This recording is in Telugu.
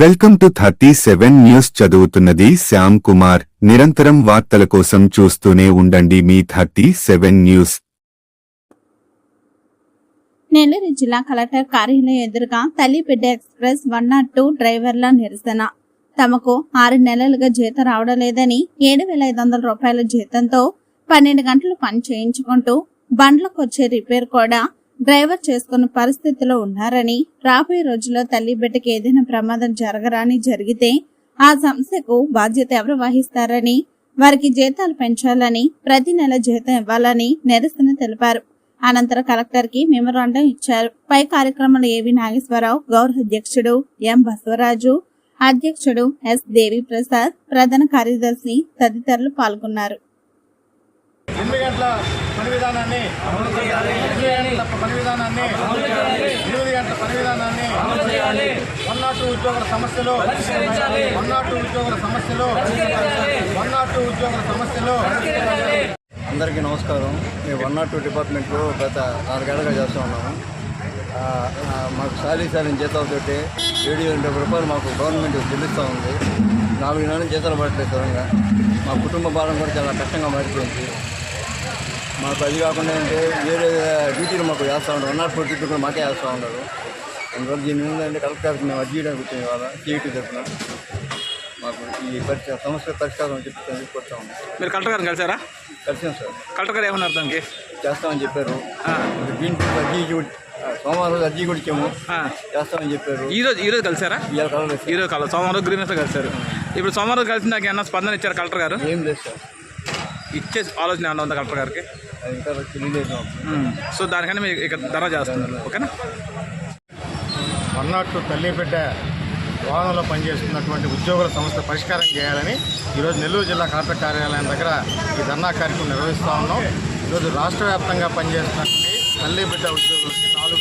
Welcome to thirty seven news చదువుతున్నది శ్యామ్ కుమార్. నిరంతరం వార్తల కోసం చూస్తూనే ఉండండి మీ థర్టీ సెవెన్ న్యూస్. నెల్లూరు జిల్లా కలెక్టర్ కార్యాలయం ఎదురుగా తల్లిపెడ్డ ఎక్స్ప్రెస్ వన్ నాట్ టూ డ్రైవర్ల నిరసన. తమకు ఆరు నెలలుగా జీతం రావడం లేదని ఏడు వేల ఐదు వందల రూపాయల జీతంతో పన్నెండు గంటలు పని చేయించుకుంటూ బండ్లకు వచ్చే రిపేర్ కూడా డ్రైవర్ చేసుకున్న పరిస్థితిలో ఉన్నారని రాబోయే రోజుల్లో తల్లి బిడ్డకి ఏదైనా ప్రమాదం జరగరాని జరిగితే ఆ సంస్థకు బాధ్యత ఎవరు వహిస్తారని వారికి జీతాలు పెంచాలని ప్రతి నెల జీతం ఇవ్వాలని నిరసన తెలిపారు. అనంతరం కలెక్టర్కి మెమోరాండం ఇచ్చారు. పై కార్యక్రమంలో ఏవి నాగేశ్వరరావు గౌరవ అధ్యక్షుడు ఎం బసవరాజు అధ్యక్షుడు ఎస్ దేవి ప్రసాద్ ప్రధాన కార్యదర్శి తదితరులు పాల్గొన్నారు. పని విధానాన్ని ఎనిమిది గంటల పని విధానాన్ని ఎనిమిది గంటల పని విధానాన్ని వన్ నాట్ టూ ఉద్యోగుల సమస్యలు వన్ నాట్ టూ ఉద్యోగుల సమస్యలు వన్ నాట్ టూ ఉద్యోగుల సమస్యలు అందరికీ నమస్కారం. మేము వన్ నాట్ టూ డిపార్ట్మెంట్లో గత నాలుగేళ్ళగా చేస్తూ ఉన్నాము. మాకు సాలీ సాలిన జీతాలతోటి ఏడు వేల డెబ్బై రూపాయలు మాకు గవర్నమెంట్ చెల్లిస్తూ ఉంది. నాలుగు నెలల జీతాలు పడట్లేదు సరంగా మా కుటుంబ భారం కూడా చాలా కష్టంగా మారిపోయింది. మాకు అది కాకుండా అంటే వేరే డ్యూటీలు మాకు వేస్తూ ఉంటారు వన్ నాట్ ఫోర్ డ్యూటీ కూడా మాకే వేస్తూ ఉన్నారు. అందువల్ల దీని మీద అంటే కలెక్టర్ మేము అర్జీ చేయడానికి వచ్చాము ఇవాళ సిఐటి తరఫున. మాకు ఈ పరిస్థితి సమస్య పరిష్కారం చెప్పి తీసుకొస్తా ఉన్నాం. మీరు కలెక్టర్ గారిని కలిసారా? కలిసాం సార్. కలెక్టర్ గారు ఏమన్నారు దానికి? చేస్తామని చెప్పారు. దీంట్లో అర్జీ సోమవారం రోజు అర్జీ కూడా ఇచ్చాము. చేస్తామని చెప్పారు. ఈ రోజు ఈ రోజు కలిసారా? ఇవాళ కలవలేదు ఈ రోజు కల సోమవారం గ్రీన్ కలిసారు. ఇప్పుడు సోమవారం కలిసి నాకు ఏమన్నా స్పందన ఇచ్చారు కలెక్టర్ గారు? ఏం లేదు సార్. ఇచ్చే ఆలోచన ఏమన్నా ఉందా కలెక్టర్ గారికి? ఇంకా తెలియలేదు సో దానికన్నా మీరు ఇక్కడ ధర చేస్తున్నారు ఓకేనా? వన్ నాట్ టూ తల్లి బిడ్డ వాహనంలో పనిచేస్తున్నటువంటి ఉద్యోగుల సమస్య పరిష్కారం చేయాలని ఈరోజు నెల్లూరు జిల్లా కలెక్టర్ కార్యాలయం దగ్గర ఈ ధర్నా కార్యక్రమం నిర్వహిస్తూ ఉన్నాం. ఈరోజు రాష్ట్ర వ్యాప్తంగా పనిచేస్తున్నటువంటి తల్లి బిడ్డ ఉద్యోగులకి నాలుగు